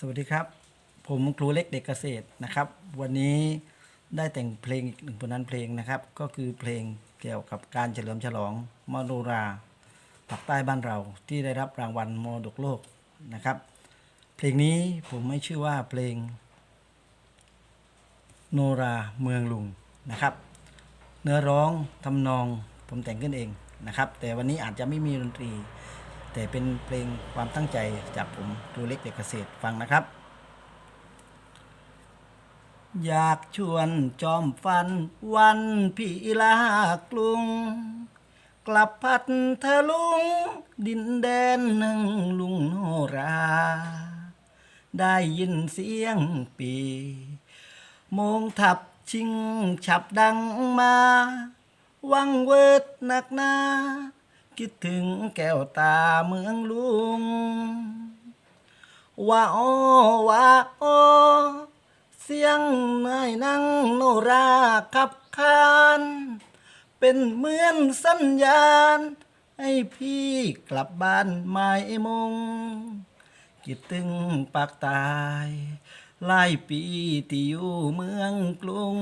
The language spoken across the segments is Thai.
สวัสดีครับ ผมครูเล็กเด็กเกษตรนะครับ วันนี้ได้แต่งเพลงอีกหนึ่งผลงานเพลงนะครับ ก็คือเพลงเกี่ยวกับการเฉลิมฉลองมโนราปักใต้บ้านเราที่ได้รับรางวัลมรดกโลกนะครับ เพลงนี้ผมไม่ชื่อว่าเพลง โนราเมืองลุงนะครับ เนื้อร้องทำนองผมแต่งขึ้นเองนะครับ แต่วันนี้อาจจะไม่มีดนตรี แต่เป็นเพลงความตั้งใจจากผมครูเล็กเด็กเกษตรฟังนะครับ อยากชวนจอมฟันวันพี่ลากลุง กลับพัดเธอลุง ดินแดนหนึ่งลุงโนรา ได้ยินเสียงปีโมงทับชิงฉับดังมา วังเวิดหนักหนา คิดถึงแก้วตาเมืองลุงว่าโอว่าโอเสียงนายนั่งโนราขับคานเป็นเหมือนสัญญาณ ให้พี่กลับบ้านไม่มงคิดถึงปากตายหลายปีที่อยู่เมืองกรุง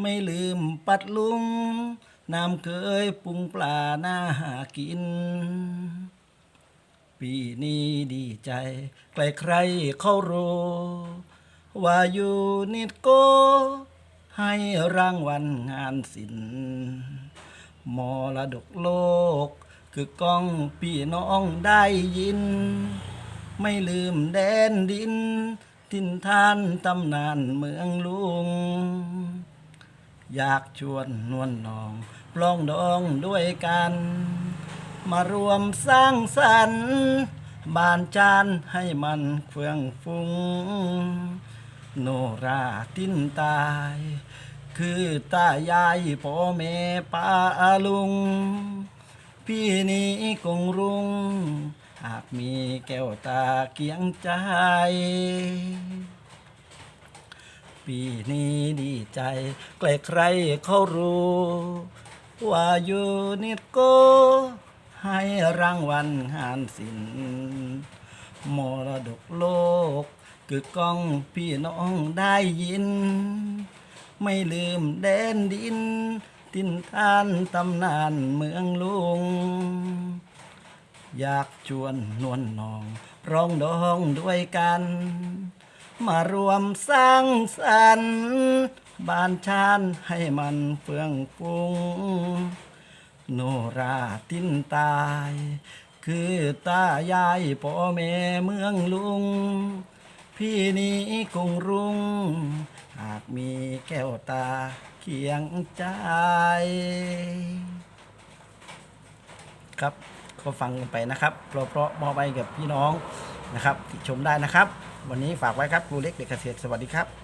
ไม่ลืมปัดลุง น้ำเคยปรุงปลาหน้าหากิน ปีนี้ดีใจใครใครเขารู้ว่าอยู่นิดโก ให้รางวัลงานศิลป์มรดกโลก คือกล้องพี่น้องได้ยิน ไม่ลืมแดนดิน ทินทานตำนานเมืองลุง อยากชวนนวลนองปลองดองด้วยกัน มารวมสร้างสรรค์บ้านจานให้มันเฟื่องฟุ้งโนราทิ้นตาย คือตายายพ่อแม่ป้าลุง พี่นี้คงรุง หากมีแก้วตาเคียงใจ ปีนี้ดีใจใครใครๆเขารู้ ว่าอยู่นิโกให้รางวัลงานศิลป์มรดกโลกคือกล้องพี่น้องได้ยิน ไม่ลืมแดนดินทินท่านตำนานเมืองลุง อยากชวนนวลนอง ร้องดองด้วยกัน มารวมสร้างสรรค์บ้านชานให้มันเฟื่องฟุงโนราทิ้นตาย คือตายายพ่อแม่เมืองลุง พี่นี้คงรุง หากมีแก้วตาเคียงใจ ครับก็ฟังกันไปนะครับ เพราะเพราะมอบไปกับพี่น้องนะครับ ที่ชมได้นะครับ วันนี้ฝากไว้ครับครูเล็กเด็กเกษตรสวัสดีครับ